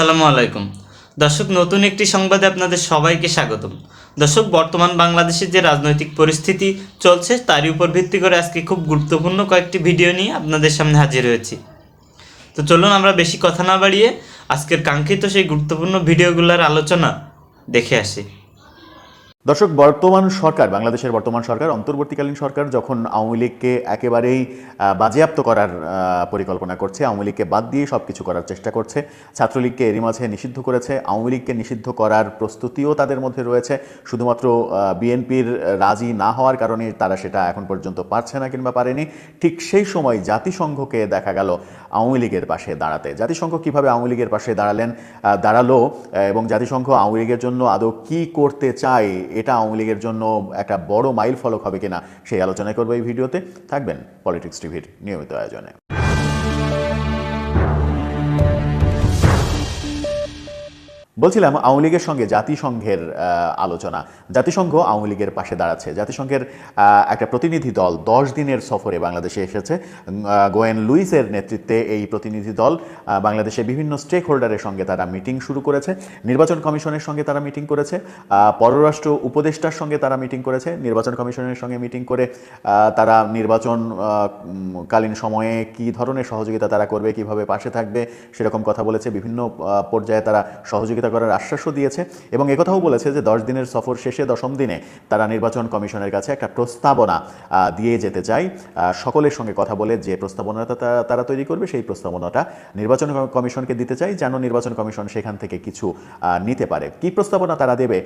আসসালামু আলাইকুম। দর্শক, নতুন একটি সংবাদে আপনাদের সবাইকে স্বাগতম। দর্শক, বর্তমান বাংলাদেশের যে রাজনৈতিক পরিস্থিতি চলছে, তারই উপর ভিত্তি করে আজকে খুব গুরুত্বপূর্ণ কয়েকটি ভিডিও নিয়ে আপনাদের সামনে হাজির হয়েছি। তো চলুন আমরা বেশি কথা না বাড়িয়ে আজকের কাঙ্ক্ষিত সেই গুরুত্বপূর্ণ ভিডিওগুলোর আলোচনা দেখে আসি। দর্শক, বর্তমান সরকার, বাংলাদেশের বর্তমান সরকার, অন্তর্বর্তীকালীন সরকার যখন আওয়ামী লীগকে একেবারেই বাজেয়াপ্ত করার পরিকল্পনা করছে, আওয়ামী লীগকে বাদ দিয়ে সব কিছু করার চেষ্টা করছে, ছাত্রলীগকে এরই মাঝে নিষিদ্ধ করেছে, আওয়ামী লীগকে নিষিদ্ধ করার প্রস্তুতিও তাদের মধ্যে রয়েছে, শুধুমাত্র বিএনপির রাজি না হওয়ার কারণে তারা সেটা এখন পর্যন্ত পারছে না কিংবা পারেনি, ঠিক সেই সময় জাতিসংঘকে দেখা গেল আওয়ামী লীগের পাশে দাঁড়াতে। জাতিসংঘ কীভাবে আওয়ামী লীগের পাশে দাঁড়ালেন দাঁড়াল, এবং জাতিসংঘ আওয়ামী লীগের জন্য আদৌ কি করতে চায় এটা আওয়ামী লীগের জন্য একটা বড় মাইল ফলক হবে কিনা সেই আলোচনা করব এই ভিডিওতে। থাকবেন পলিটিক্স টিভির নিয়মিত আয়োজনে। বলছিলাম আওয়ামী লীগের সঙ্গে জাতিসংঘের আলোচনা। জাতিসংঘ আওয়ামী লীগের পাশে দাঁড়াচ্ছে। জাতিসংঘের একটা প্রতিনিধি দল দশ দিনের সফরে বাংলাদেশে এসেছে। গোয়েন লুইসের নেতৃত্বে এই প্রতিনিধি দল বাংলাদেশে বিভিন্ন স্টেক হোল্ডারের সঙ্গে তারা মিটিং শুরু করেছে। নির্বাচন কমিশনের সঙ্গে তারা মিটিং করেছে। পররাষ্ট্র উপদেষ্টার সঙ্গে তারা মিটিং করেছে। নির্বাচন কমিশনের সঙ্গে মিটিং করে তারা নির্বাচন কালীন সময়ে কি ধরনের সহযোগিতা তারা করবে, কীভাবে পাশে থাকবে, সেরকম কথা বলেছে। বিভিন্ন পর্যায়ে তারা সহযোগিতা করার আশ্বাসও দিয়েছে এবং একথাও বলেছে যে দশ দিনের সফর শেষে দশম দিনে তারা নির্বাচন কমিশনের কাছে একটা প্রস্তাবনা দিয়ে যেতে চায়। সকলের সঙ্গে কথা বলে যে প্রস্তাবনাটা তারা তৈরি করবে, সেই প্রস্তাবনাটা নির্বাচন কমিশনকে দিতে চাই যেন নির্বাচন কমিশন সেখান থেকে কিছু নিতে পারে। কি প্রস্তাবনা তারা দেবে?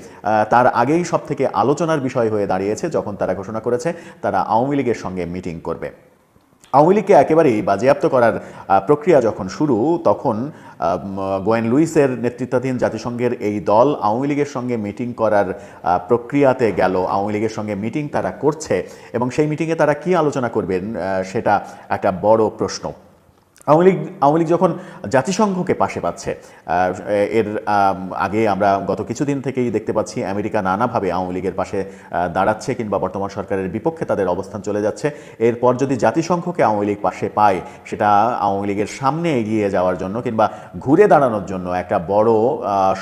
তার আগেই সব থেকে আলোচনার বিষয় হয়ে দাঁড়িয়েছে যখন তারা ঘোষণা করেছে, তারা আওয়ামী লীগের সঙ্গে মিটিং করবে। আওয়ামী লীগকে একেবারেই বাজেয়াপ্ত করার প্রক্রিয়া যখন শুরু, তখন গোয়েন লুইসের নেতৃত্বাধীন জাতিসংঘের এই দল আওয়ামী লীগের সঙ্গে মিটিং করার প্রক্রিয়াতে গেল। আওয়ামী লীগের সঙ্গে মিটিং তারা করছে এবং সেই মিটিংয়ে তারা কি আলোচনা করবেন সেটা একটা বড় প্রশ্ন। আওয়ামী লীগ আওয়ামী লীগ যখন জাতিসংঘকে পাশে পাচ্ছে এর আগে আমরা গত কিছুদিন থেকেই দেখতে পাচ্ছি আমেরিকা নানাভাবে আওয়ামী লীগের পাশে দাঁড়াচ্ছে কিংবা বর্তমান সরকারের বিপক্ষে তাদের অবস্থান চলে যাচ্ছে। এরপর যদি জাতিসংঘকে আওয়ামী লীগ পাশে পায়, সেটা আওয়ামী লীগের সামনে এগিয়ে যাওয়ার জন্য কিংবা ঘুরে দাঁড়ানোর জন্য একটা বড়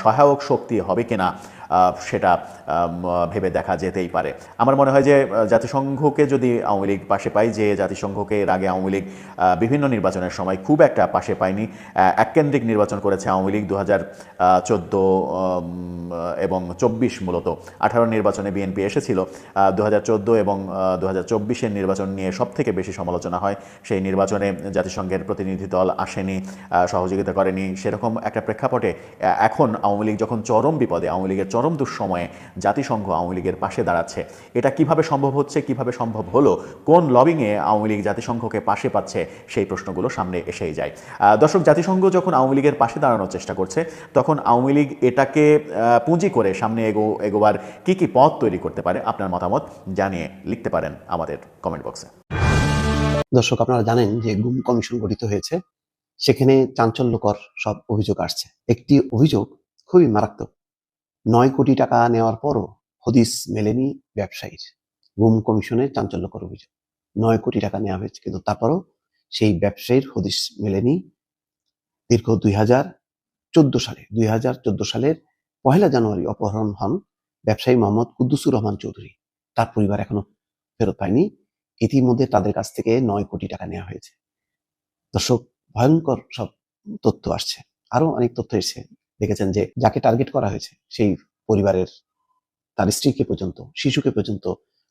সহায়ক শক্তি হবে কিনা সেটা ভেবে দেখা যেতেই পারে। আমার মনে হয় যে জাতিসংঘকে যদি আওয়ামী লীগ পাশে পাই, যে জাতিসংঘকে এর আগে আওয়ামী লীগ বিভিন্ন নির্বাচনের সময় খুব একটা পাশে পায়নি এককেন্দ্রিক নির্বাচন করেছে আওয়ামী লীগ দু হাজার চোদ্দ এবং চব্বিশ মূলত। আঠারো নির্বাচনে বিএনপি এসেছিল দু হাজার চোদ্দ এবং দু হাজার চব্বিশের নির্বাচন নিয়ে সব থেকে বেশি সমালোচনা হয়। সেই নির্বাচনে জাতিসংঘের প্রতিনিধি দল আসেনি সহযোগিতা করেনি। সেরকম একটা প্রেক্ষাপটে এখন আওয়ামী লীগ যখন চরম বিপদে, আওয়ামী লীগের চরম দুঃসময়ে জাতিসংঘ আওয়ামী লীগের পাশে দাঁড়াচ্ছে। এটা কীভাবে সম্ভব হচ্ছে, কীভাবে সম্ভব হলো, কোন লবিংয়ে আওয়ামী লীগ জাতিসংঘকে পাশে পাচ্ছে, সেই প্রশ্নগুলো সামনে এসেই যায়। দর্শক, জাতিসংঘ যখন আওয়ামী লীগের পাশে দাঁড়ানোর চেষ্টা করছে, তখন আওয়ামী লীগ এটাকে পুঁজি করে সামনে এগো, এগোবার কি কি পথ তৈরি করতে পারে, আপনার মতামত জানিয়ে লিখতে পারেন আমাদের কমেন্ট বক্সে। দর্শক, আপনারা জানেন যে গুম কমিশন গঠিত হয়েছে, সেখানে চাঞ্চল্যকর সব অভিযোগ আসছে। একটি অভিযোগ খুবই মারাত্মক। নয় কোটি টাকা নেওয়ার পরও হদিস মেলেনি ব্যবসায়ীর। গুম কমিশনের চাঞ্চল্যকর অভিযোগ। নয় কোটি টাকা নেওয়া হয়েছে, কিন্তু তারপরও সেই ব্যবসায়ীর হদিস মেলেনি দীর্ঘ দুই হাজার চোদ্দ সালে। দুই হাজার চোদ্দ সালের পহেলা জানুয়ারি অপহরণ হন ব্যবসায়ী মোহাম্মদ কুদ্দুসুর রহমান চৌধুরী। তার পরিবার এখনও ফেরত পায়নি। ইতিমধ্যে তাদের কাছ থেকে নয় কোটি টাকা নেওয়া হয়েছে। দর্শক, ভয়ঙ্কর সব তথ্য আসছে। আরও অনেক তথ্য এসেছে। দেখেছেন যে যাকে টার্গেট করা হয়েছে, সেই পরিবারের তার স্ত্রীকে পর্যন্ত, শিশুকে পর্যন্ত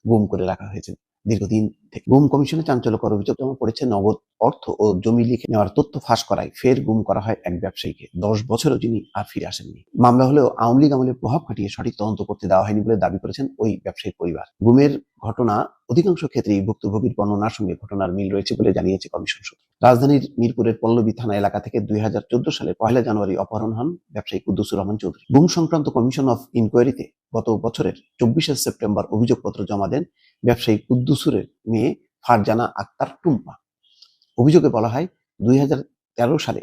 গুম করে রাখা হয়েছে। দীর্ঘদিন গুম কমিশনে চাঞ্চল্যকর অভিযোগ যেমন পড়েছে। নগদ অর্থ ও জমি লিখে নেওয়ার তথ্য ফাঁস করায় ফের গুম করা হয় এক ব্যবসায়ীকে। দশ বছরও যিনি আর ফিরে আসেননি। মামলা হলেও আওয়ামী লীগ আমলে প্রভাব খাটিয়ে সঠিক তদন্ত করতে দেওয়া হয়নি বলে দাবি করেছেন ওই ব্যবসায়ীর পরিবার। গুমের ঘটনা অধিকাংশ ক্ষেত্রেই ভুক্তভোগীর বর্ণনার সঙ্গে ঘটনার মিল রয়েছে বলে জানিয়েছে কমিশন সূত্র। রাজধানীর মিরপুরের পল্লবী থানা এলাকা থেকে দুই হাজার চোদ্দ সালের পহেলা জানুয়ারি অপহরণ হন ব্যবসায়ী কুদ্দুসুর রহমান চৌধুরী। গুম সংক্রান্ত কমিশন অফ ইনকোয়ারিতে গত বছরের চব্বিশে সেপ্টেম্বর অভিযোগপত্র জমা দেন ব্যবসায়ী কুদ্দুসুরের মেয়ে ফারজানা আক্তার টুম্পা। অভিযোগে বলা হয়, দুই হাজার তেরো সালে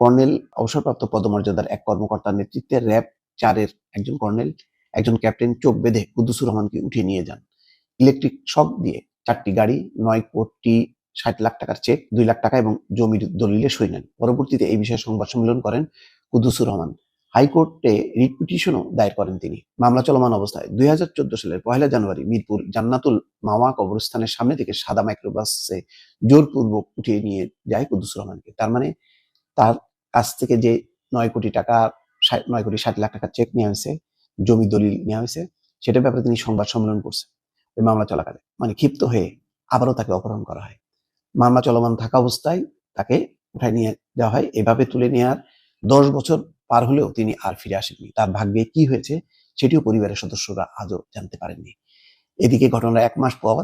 কর্নেল অবসরপ্রাপ্ত পদমর্যাদার এক কর্মকর্তার নেতৃত্বে র্যাব চারের একজন কর্নেল, একজন ক্যাপ্টেন চোখ বেঁধে কুদ্দুসুর রহমানকে উঠিয়ে নিয়ে যান। ইলেকট্রিক শক দিয়ে চারটি গাড়ি, নয় কোটি ষাট লাখ টাকার চেক, দুই লাখ টাকা এবং জমির দলিলে সই নেন। পরবর্তীতে এই বিষয়ে সংবাদ সম্মেলন করেন কুদ্দুসুর রহমান। হাইকোর্টে রিট পিটিশনও দায়ের করেন তিনি। মামলা চলমান অবস্থায় দুই হাজার চোদ্দ সালের পহেলা জানুয়ারি মিরপুর জান্নাতুল মাওয়া কবরস্থানের সামনে থেকে সাদা মাইক্রোবাসে জোরপূর্বক উঠিয়ে নিয়ে যায় কুদ্দুসুর রহমানকে। তার মানে তার কাছ থেকে যে নয় কোটি টাকা নয় কোটি ষাট লাখ টাকা চেক নেওয়া হয়েছে, জমি দলিল নেওয়া হয়েছে, সেটার ব্যাপারে তিনি সংবাদ সম্মেলন করছেন। ওই মামলা চলাকালে মানে ক্ষিপ্ত হয়ে আবারও তাকে অপহরণ করা হয়। মামলা চলমান থাকা অবস্থায় তাকে উঠায় নিয়ে দেওয়া হয়। এভাবে তুলে নেওয়ার দশ বছর পার হলেও তিনি আর ফিরে আসেননি। তার ভাগ্যে কি হয়েছে সেটিও পরিবারের সদস্যরা আজও জানতে পারেননি। এদিকে ঘটনার এক মাস পর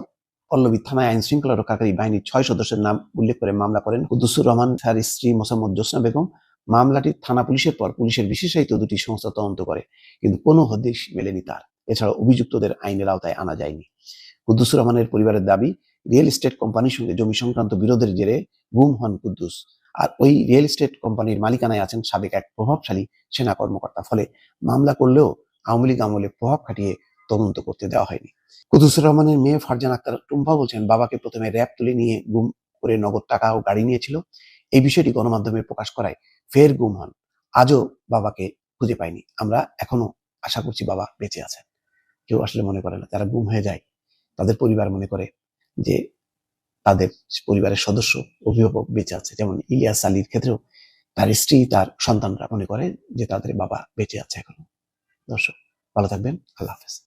পল্লবী থানায় আইন শৃঙ্খলা রক্ষাকারী বাহিনীর ছয় সদস্যের নাম উল্লেখ করে মামলা করেন কুদ্দুসুর রহমান তার স্ত্রী মোসাম্মদ জোসনা বেগম। মামলাটি থানা পুলিশের পর পুলিশের বিশেষায়িত দুটি সংস্থা তদন্ত করে, কিন্তু কোনো হদিশ মেলেনি তার। এছাড়া অভিযুক্তদের আইনের আওতায় আনা যায়নি। কুদ্দুসুর রহমানের পরিবারের দাবি, রিয়েল এস্টেট কোম্পানির সঙ্গে জমি সংক্রান্ত বিরোধের জেরে গুম হন কুদ্দুস। আর ওই রিয়েল এস্টেট কোম্পানির মালিকানায় আছেন সাবেক এক প্রভাবশালী সেনা কর্মকর্তা। ফলে মামলা করলেও আওয়ামী লীগ আমলে প্রভাব খাটিয়ে তদন্ত করতে দেওয়া হয়নি। কুদ্দুসুর রহমানের মেয়ে ফারজান আক্তার টুম্পা বলছেন, বাবাকে প্রথমে র্যাব তুলে নিয়ে গুম করে নগদ টাকা ও গাড়ি নিয়েছিল। এই বিষয়টি গণমাধ্যমে প্রকাশ করায় ফের গুম হন। আজও বাবাকে খুঁজে পাইনি আমরা এখনও আশা করছি বাবা বেঁচে আছেন। কেউ আসলে মনে করে না, যারা গুম হয়ে যায়, তাদের পরিবার মনে করে যে তাদের পরিবারের সদস্য, অভিভাবক বেঁচে আছে। যেমন ইলিয়াস আলীর ক্ষেত্রেও তার স্ত্রী, তার সন্তানরা মনে করে যে তাদের বাবা বেঁচে আছে এখনও। দর্শক, ভালো থাকবেন। আল্লাহ হাফেজ।